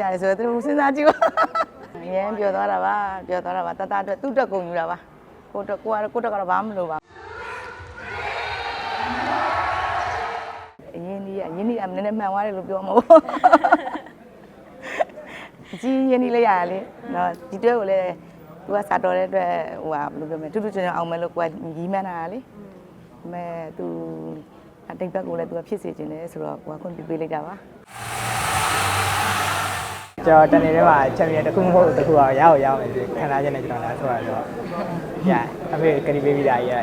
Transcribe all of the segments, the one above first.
တယ်ဆိုတော့သူတို့စဉ်းစားကြည့်ပါအရင်ပြောသွားတာပါပြောသွားတာပါတတအတွက်သူ့တက်ကုန်ယူတာပါကိုတက်ကိုကတော့ကိုတက်ကတော့ဘာမှမလိုပါအရင်ကြီးအရင်ကြီးအမနည်းနည်းမှန်သွားတယ်လို့ပြောမှာပေါ့အကြီးရင်ကြီးလေးရရလေနော်ဒီတွဲကိုလည်းသူကစာတော်တဲ့အတွက်ဟိုဟာဘယ်လိုပြောမလဲတူတူချွန်ချွန်အောင်မယ်လို့ကိုကရီးမှန်းတာလေမဲသူအတိတ်ဘက်ကိုလည်းသူကဖြစ်စေခြင်းတယ်ဆိုတော့ကိုကခွင့်ပြုပေးလိုက်တာပါ ကျွန်တော်တနေ့တည်းမှာချန်ပီယံတစ်ခုမဟုတ်တစ်ခုအောင်ရအောင်ရအောင်မယ်ခံစားချက်နဲ့ကျွန်တော်လာဆိုရတော့ရအဖေကတိပေးပြီးသားကြီးရ။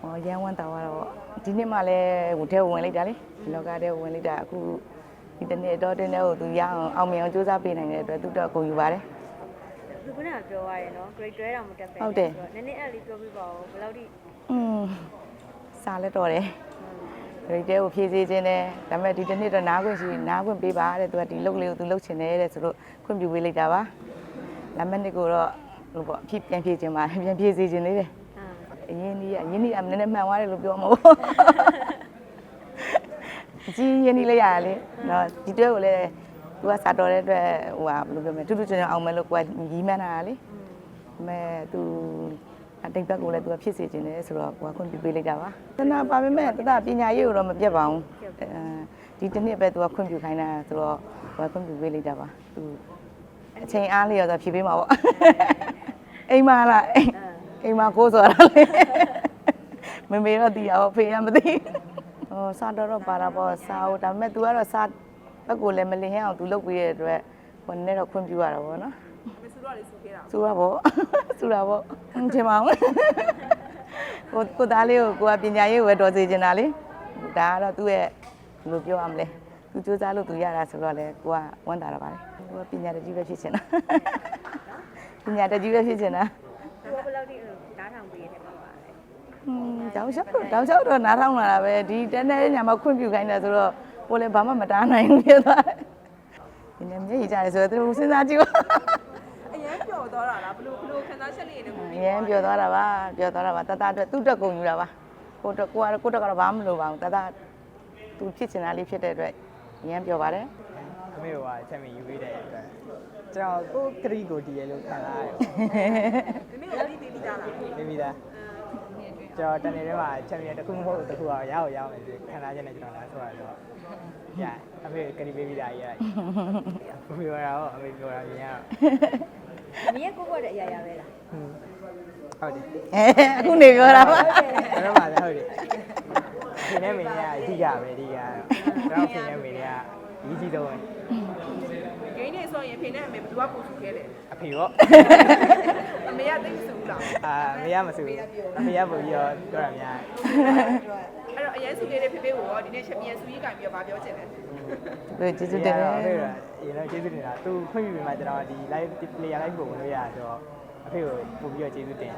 ဟောရန်ဝမ်းတာကတော့ဒီနှစ်မှလည်းဟိုထဲဝင်လိုက်တာလေ။လောကထဲဝင်လိုက်တာအခုဒီတစ်နှစ်တော့တင်းတဲ့ကိုသူရအောင်အောင်မြင်အောင်စူးစမ်းပေးနိုင်တဲ့အတွက်သူတော့အကုန်ယူပါတယ်သူကလည်းပြောရတယ်နော် grade 12တောင်မတက်ပဲဟုတ်တယ်နည်းနည်းအဲ့လေးပြောပြပါဦးဘယ်လောက်ထိ။อืมစားလက်တော့တယ်။ ရိတ်တဲကိုဖြည့်စေခြင်းနဲ့ဒါပေမဲ့ဒီတစ်နှစ်တော့နားခွင့်ရှိနားခွင့်ပေးပါတဲ့သူကဒီလုတ်လေးကိုသူလုတ်ချင်တယ်တဲ့ဆိုတော့ခွင့်ပြုပေးလိုက်တာပါ။လမ်းမနစ်ကိုတော့ဟိုပေါ့ဖြည့်ပြန်ဖြည့်ခြင်းပါပြန်ဖြည့်စေခြင်းလေးတယ်အာ။အရင်ကြီးကအရင်ကြီးအမနည်းနည်းမှန်သွားတယ်လို့ပြောမှာပေါ့။အကြီးရင်းနှီးလိုက်ရတာလေနော်ဒီတွဲကိုလည်းသူကစာတော်တဲ့အတွက်ဟိုဟာဘယ်လိုပြောမလဲတူတူချွန်ချွန်အောင်မယ်လို့ကိုကရီးမှန်းတာလေမဲသူ အတိတ်ဘက်ကိုလည်းသူကဖြစ်စေခြင်းတယ်ဆိုတော့ကိုကခွင့်ပြုပေးလိုက်တာပါသနာပါပေမဲ့တတပညာရေးကိုတော့မပြတ်ပါဘူးအဲဒီတစ်နှစ်ပဲသူကခွင့်ပြုခိုင်းတာဆိုတော့ကိုကခွင့်ပြုပေးလိုက်တာပါသူအချိန်အားလျော်ဆိုဖြေပေးမှာပေါ့အိမ်မလားအိမ်မကိုဆိုတာလေမမေတော့တီးရပါဖေးရမသိဟိုစာတော်တော့ပါတာပေါ့စာဟုတ်ဒါပေမဲ့ तू ကတော့စာဘက်ကိုလည်းမလင်ဟဲအောင် तू လုပ်ပေးရတဲ့အတွက်ဟိုနည်းတော့ခွင့်ပြုရတာပေါ့နော် မစူတော့လေစူခဲ့တာစူရပေါ့စူရပေါ့ဟင်းချင်ပါဘူးကိုကိုသားလေးကိုကိုကပညာရေးကိုပဲတော်စေချင်တာလေဒါကတော့သူ့ရဲ့ဘယ်လိုပြောရမလဲသူစူးစမ်းလို့သူရတာဆိုတော့လေကိုကဝမ်းသာတာပါလေကိုကပညာတကြီးပဲဖြစ်ချင်တာပညာတကြီးပဲဖြစ်ချင်တာသူကဘယ်လောက်ထိအဲ့လိုဓာတ်ထောင်ပေးရတယ်မှာပါလဲอืมတောင်လျှောက်တော့တောင်လျှောက်တော့နားထောင်လာတာပဲဒီတန်းတဲ့ညမှာခွင့်ပြုခိုင်းတယ်ဆိုတော့ကိုလည်းဘာမှမတားနိုင်ဘူးဖြစ်သွားတယ်ဒီနေ့မျက်ရည်ကြတယ်ဆိုတော့သူတို့စဉ်းစားကြည့်ပါ အရင်ပျော်သွားတာလားဘလို့ဘလို့ခန်းစားချက်လေးတွေနဲ့အရင်ပြောသွားတာပါပြောသွားတာပါတတအတွက်သူ့တက်ကုန်ယူတာပါကိုတက်ကိုကတော့ကိုတက်ကတော့ဘာမှမလိုပါဘူးတတသူဖြစ်ချင်တာလေးဖြစ်တဲ့အတွက်အရင်ပြောပါတယ်အမေကချန်ပီယံယူပေးတဲ့အတွက်ကျွန်တော်ကိုကတိကိုတည်ရလို့ခံစားရတယ်ဒီနေ့ကိုပြီးပြီးသားလားပေးပြီးသားကျွန်တော်တနေ့တည်းမှာချန်ပီယံတစ်ခုမဟုတ်တစ်ခုအောင်ရအောင်ရအောင်မယ်ခံစားချက်နဲ့ကျွန်တော်လာဆိုရတော့ရအဖေကတိပေးပြီးသားကြီးရပြောရတော့အမေပြောတာမြင်ရတော့ အမေကကိုယ့်ဘက်တဲ့အရာရာပဲလားဟုတ်တယ်အဲအခုနေပြောတာပါအဲ့တော့ပါလေဟုတ်တယ်ဒီနေ့မင်းကအဓိကပဲအဓိကတော့ဖိနေမင်းကအရေးကြီးဆုံးပဲဂိမ်းနေဆိုရင်ဖေနဲ့အမေဘယ်သူကပူစူခဲ့လဲအဖေရောအမေကသိမစူဘူးလားအာမေရမစူဘူးအဖေရပို့ပြီးတော့ပြောတာများအဲ့တော့အရင်စူခဲ့တဲ့ဖေဖေကိုရောဒီနေ့ချက်ပြန်စူကြီးကံပြီးတော့ဗာပြောချင်တယ်ဘယ်ကျေးဇူးတင်တယ်အဖေက ရေလုံးကျေးဇူးတင်တာသူခွင့်ပြုပြီးမှကျွန်တော်ဒီ live player live ကိုဝင်လို့ရဆိုတော့အဖေကိုပို့ပြီးတော့ကျေးဇူးတင်